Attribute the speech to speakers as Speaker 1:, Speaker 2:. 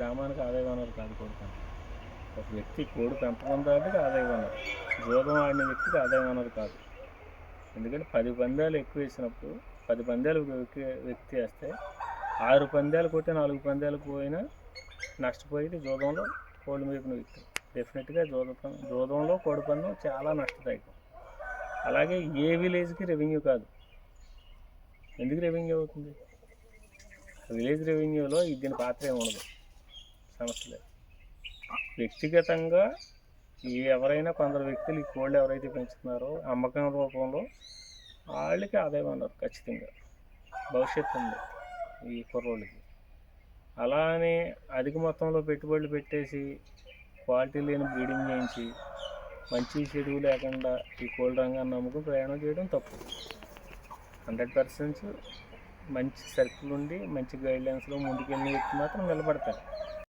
Speaker 1: గ్రామానికి ఆదాయ వనరు కాదు కోడి ఒక వ్యక్తి కోడి పెంపకం పెంపకందారుడికి ఆదాయ వనరు. జూదం ఆడిన వ్యక్తికి ఆదాయ వనరు కాదు. ఎందుకంటే పది పందాలు ఎక్కువ వేసినప్పుడు పది పందాలు వ్యక్తి వ్యక్తి వేస్తే ఆరు పందాలు కొట్టి నాలుగు పందాలు పోయినా నష్టపోయేది జోదంలో కోడి మేపిన వ్యక్తి. డెఫినెట్గా జూద జోదంలో కోడి పందం చాలా నష్టదాయకం. అలాగే ఏ విలేజ్కి రెవెన్యూ కాదు. ఎందుకు రెవెన్యూ అవుతుంది? విలేజ్ రెవెన్యూలో దీని పాత్ర ఏమి ఉండదు. సమస్య లేదు. వ్యక్తిగతంగా ఎవరైనా కొందరు వ్యక్తులు ఈ కోళ్ళు ఎవరైతే పెంచుతున్నారో అమ్మకం రూపంలో వాళ్ళకి ఆదాయం అన్నారు ఖచ్చితంగా. భవిష్యత్తు ఉంది ఈ కుర్రోళ్ళకి. అలానే అధిక మొత్తంలో పెట్టుబడులు పెట్టేసి క్వాలిటీ లేని బ్రీడింగ్ చేయించి మంచి చెడు లేకుండా ఈ కోళ్ళ రంగాన్ని నమ్ముకుని ప్రయాణం చేయడం తప్పు. హండ్రెడ్ పర్సెంట్ మంచి సర్కిల్ ఉండి మంచి గైడ్లైన్స్లో ముందుకెళ్ళిన వ్యక్తి మాత్రం నిలబడతారు.